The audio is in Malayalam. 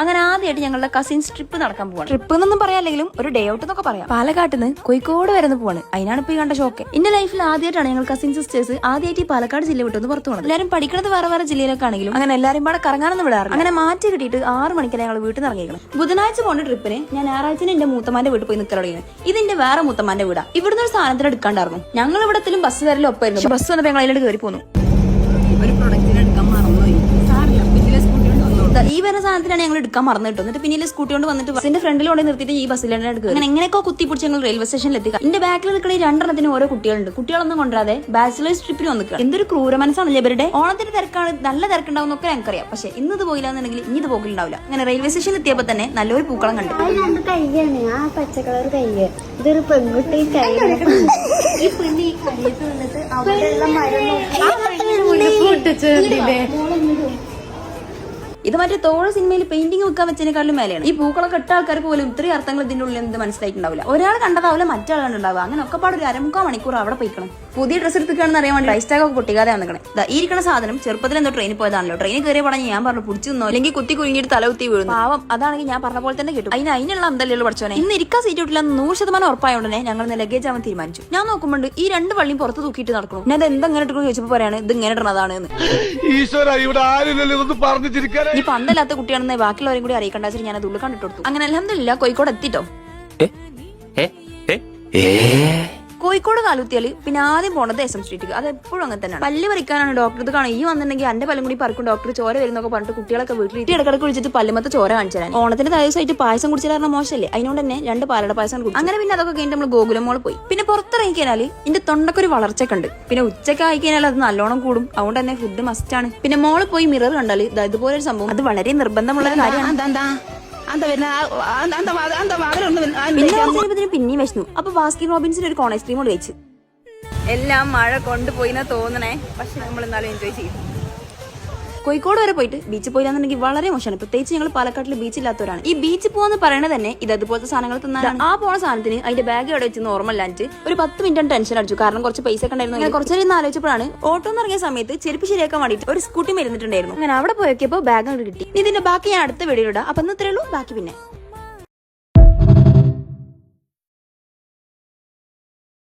അങ്ങനെ ആദ്യമായിട്ട് ഞങ്ങളുടെ കസിൻസ് ട്രിപ്പ് നടക്കാൻ പോവാണ്. ട്രിപ്പ് എന്നൊന്നും പറയാല്ലെങ്കിലും ഒരു ഡേ ഔട്ട് എന്നൊക്കെ പറയാം. പാലക്കാട്ട് നിന്ന് കോഴിക്കോട് വരെ പോവാണ്. അതിനാണ് ഇപ്പൊ ഈ കണ്ട ഷോക്ക് എന്റെ ലൈഫിൽ ആദ്യമായിട്ടാണ് ഞങ്ങൾ കസിൻ സിസ്റ്റേഴ്സ് ആദ്യമായിട്ട് ഈ പാലക്കാട് ജില്ല വിട്ടൊന്ന് പുറത്തു പോകണം എല്ലാവരും പഠിക്കുന്നത് വേറെ വേറെ ജില്ലയിലൊക്കെ ആണെങ്കിലും അങ്ങനെ എല്ലാവരും പാടെ കറങ്ങാനൊന്നും വിടാറില്ല. അങ്ങനെ മാറ്റി കിട്ടിയിട്ട് ആറ് മണിക്കാണ് ഞങ്ങൾ വീട്ടിൽ നിന്ന് ഇറങ്ങിയിരിക്കണം ബുധനാഴ്ച പോണ ട്രിപ്പിന് ഞാൻ ഞായറാഴ്ച എന്റെ മൂത്തമാന്റെ വീട്ടിൽ പോയി നിൽക്കാൻ തുടങ്ങിയത് എന്റെ വേറെ മൂത്തമാന്റെ വീടാ. ഇവിടുന്ന് ഒരു സാധനത്തിന് എടുക്കാണ്ടായിരുന്നു. ഞങ്ങൾ ഇവിടത്തിലും ബസ് വരലും ഒപ്പമായിരുന്നു ബസ് വന്നപ്പോൾ ഞങ്ങൾ അതിലോട്ട് കയറി പോന്നു. ഒരു ദാ ഈ വരുന്ന സാധനത്തിലാണ് ഞങ്ങൾ എടുക്കാൻ മറന്നു കിട്ടും എന്നിട്ട് പിന്നെ സ്കൂട്ടി കൊണ്ട് വന്നിട്ട് ബസ്സിന്റെ ഫ്രണ്ടിൽ കൊണ്ട് നിർത്തിയിട്ട് ഈ ബസ്സിലാണ് എടുക്കുക. അങ്ങനെ എങ്ങനെയൊക്കെ കുത്തി പിടിച്ച് ഞങ്ങൾ റെയിൽവേ സ്റ്റേഷനിൽ എത്തിക്കുക. എന്റെ ബാക്കിൽ നിൽക്കുന്ന ഈ രണ്ടെണ്ണത്തിന് ഓരോ കുട്ടികളുണ്ട്. കുട്ടികളൊന്നും കൊണ്ടുവരാതെ ബാച്ചിലേഴ്സ് ട്രിപ്പിന് വന്നിക്കുക എന്തൊരു ക്രൂര മനസ്സാണല്ലേ ഇവരുടെ? ഓണത്തിന്റെ തിരക്കാണ് നല്ല തിരക്കുണ്ടാവുന്നൊക്കെ ഞങ്ങൾക്ക് ഞങ്ങൾക്കറിയാം. പക്ഷെ ഇന്ന് ഇത് പോയില്ല എന്നുണ്ടെങ്കിൽ ഇനി ഇത് പോകിലുണ്ടാവില്ല അങ്ങനെ റെയിൽവേ സ്റ്റേഷനിൽ എത്തിയപ്പോൾ തന്നെ നല്ലൊരു പൂക്കളം കണ്ടു. കയ്യാണ് ആ പച്ച കളർ കയ്യ് ഇതൊരു പെൺകുട്ടി കൈ. ഈ പെണ്ണ് ഈ കയ്യത്ത് വന്നിട്ട് അവിടെയുള്ള മരം ഇത് മറ്റേ തോഴ സിനിമയിൽ പെയിന്റിംഗ് വെക്കാൻ വെച്ചതിനെക്കാളും മേലെയാണ്. ഈ പൂക്കളൊക്കെ ഇട്ട ആൾക്കാർക്ക് പോലും ഇത്രയും അർത്ഥങ്ങൾ ഇതിന്റെ ഉള്ളിൽ എന്ത് മനസ്സിലായിട്ടുണ്ടാവില്ല. ഒരാൾ കണ്ടതാവില്ല മറ്റാളാണ് ഉണ്ടാവുക അങ്ങനെ ഒക്കെ പാട് ഒരു അരമുക്കാൽ മണിക്കൂർ അവിടെ പോയിക്കണം. പുതിയ ഡ്രസ്സ് എടുത്തിക്കാണെന്ന് അറിയാൻ വേണ്ടി റൈസ് ടാഗ് ഒക്കെ പൊട്ടിക്കാതെ വന്നിക്കണേ. ദാ ഈ ഇരിക്കുന്ന സാധനം ചെറുപ്പത്തിൽ എന്തോ ട്രെയിനിൽ പോയതാണല്ലോ. ട്രെയിനിൽ കയറിയ പടം ഞാൻ പറഞ്ഞു പിടിച്ചു നിന്നോ അല്ലെങ്കിൽ കുത്തി കുരുങ്ങിയിട്ട് തല കുത്തി വീഴുന്നു. പാവം അതാണെങ്കിൽ ഞാൻ പറഞ്ഞ പോലെ തന്നെ കിട്ടും. അതിന് അതിനുള്ള അന്തല്ലോ പഠിച്ചോനെ ഇന്ന് ഇരിക്കാൻ സീറ്റ് കിട്ടില്ല നൂറ് ശതമാനം ഉറപ്പായോണ്ടനെ ഞങ്ങൾ ലഗേജ് ആവാൻ തീരുമാനിച്ചു. ഞാൻ നോക്കുമ്പോൾ ഈ രണ്ട് വള്ളിയും പുറത്ത് തൂക്കിയിട്ട് നടക്കണം. ഞാൻ ഇത് എന്തെങ്ങനെ എടുക്കണം ചോദിച്ചപ്പോൾ പറയാണ് ഇത് ഇങ്ങനെ ഇടണതാണ് പറഞ്ഞു ഈ പന്തല്ലാത്ത കുട്ടിയാണെന്ന് ബാക്കിയുള്ളവരും കൂടി അറിയിക്കണ്ട വെച്ചാൽ ഞാൻ അത് ഉള്ളിൽ കണ്ടിട്ട് കൊടുത്തു. അങ്ങനെ അലഹമില്ല കോഴിക്കോട് എത്തിട്ടോ? കോഴിക്കോട് കാലുത്തിയാൽ പിന്നെ ആദ്യം പോണത് എസ് എം സ്ട്രീറ്റ് അത് എപ്പോഴും അങ്ങനെ തന്നെയാണ്. പല്ല് പറിക്കാനാണ് ഡോക്ടർ ഇത് കാണും ഈ വന്നിട്ടുണ്ടെങ്കിൽ എന്റെ പല്ലും കൂടി പറിക്കും. ഡോക്ടർ ചോര വരുന്നൊക്കെ പറഞ്ഞിട്ട് കുട്ടികളൊക്കെ വീട്ടിൽ ഇടക്കിടക്ക് വിളിച്ചിട്ട് പല്ലുമത്തെ ചോര കാണിച്ചു തരാൻ. ഓണത്തിന്റെ ദിവസമായിട്ട് പായസം കുടിച്ചാൽ മോശമല്ലേ? അതിനോട് തന്നെ രണ്ട് പാലട പായസം കുടിച്ചു. അങ്ങനെ പിന്നെ അതൊക്കെ കഴിഞ്ഞിട്ട് നമ്മൾ ഗോകുലമോൾ പോയി. പിന്നെ പുറത്തിറങ്ങി കഴിഞ്ഞാൽ എന്റെ തൊണ്ടക്കൊരു വളർച്ചയൊക്കെ ഉണ്ട്. പിന്നെ ഉച്ചയ്ക്ക് ആയി കഴിഞ്ഞാൽ അത് നല്ലോണം കൂടും. അതുകൊണ്ട് തന്നെ ഫുഡ് മസ്റ്റ് ആണ്. പിന്നെ മോൾ പോയി മിറർ കണ്ടാൽ ഇതുപോലെ ഒരു സംഭവം. അത് വളരെ നിർബന്ധമുള്ള കാര്യമാണ്. പിന്നെയും വിഷ്ണു അപ്പൊ ബാസ്കിൻ റോബിൻസിന്റെ ഒരു കോൺ ഐസ്ക്രീം കൂടി കഴിച്ചു എല്ലാം മഴ കൊണ്ടുപോയിന്നാ തോന്നണേ. പക്ഷെ നമ്മൾ എന്നാലും എൻജോയ് ചെയ്തു. കോഴിക്കോട് വരെ പോയിട്ട് ബീച്ചിൽ പോയില്ലാന്നുണ്ടെങ്കിൽ വളരെ മോശമാണ്. പ്രത്യേകിച്ച് ഞങ്ങൾ പാലക്കാട്ടിൽ ബീച്ചില്ലാത്തവരാണ് ഈ ബീച്ചിൽ പോകുന്ന പറയണത് തന്നെ ഇത് അതുപോലത്തെ സാധനങ്ങൾ തന്നാലാണ് ആ പോണ സാധനത്തിന് അതിന്റെ ബാഗ് അവിടെ വെച്ച് നോർമൽ ഓർമ്മയില്ലാണ്ട് ഒരു പത്ത് മിനിറ്റ് ടെൻഷൻ അടിച്ചു. കാരണം കുറച്ച് പൈസ ഒക്കെ ഉണ്ടായിരുന്നു കുറച്ച് നേരം ആലോചിച്ചപ്പോഴാണ് ഓട്ടോ എന്ന് ഇറങ്ങിയ സമയത്ത് ചെരുപ്പ് ശരിയാക്കാൻ വേണ്ടിയിട്ട് ഒരു സ്കൂട്ടി മരുന്നിട്ടുണ്ടായിരുന്നു അങ്ങനെ അവിടെ പോയപ്പോൾ ബാഗ് കിട്ടി. ഇതിന്റെ ബാക്കി ഞാൻ അടുത്ത വീഡിയോ ഇടാം. അപ്പൊ ഇന്ന് ഇത്രയേ ഉള്ളൂ. ബാക്കി പിന്നെ.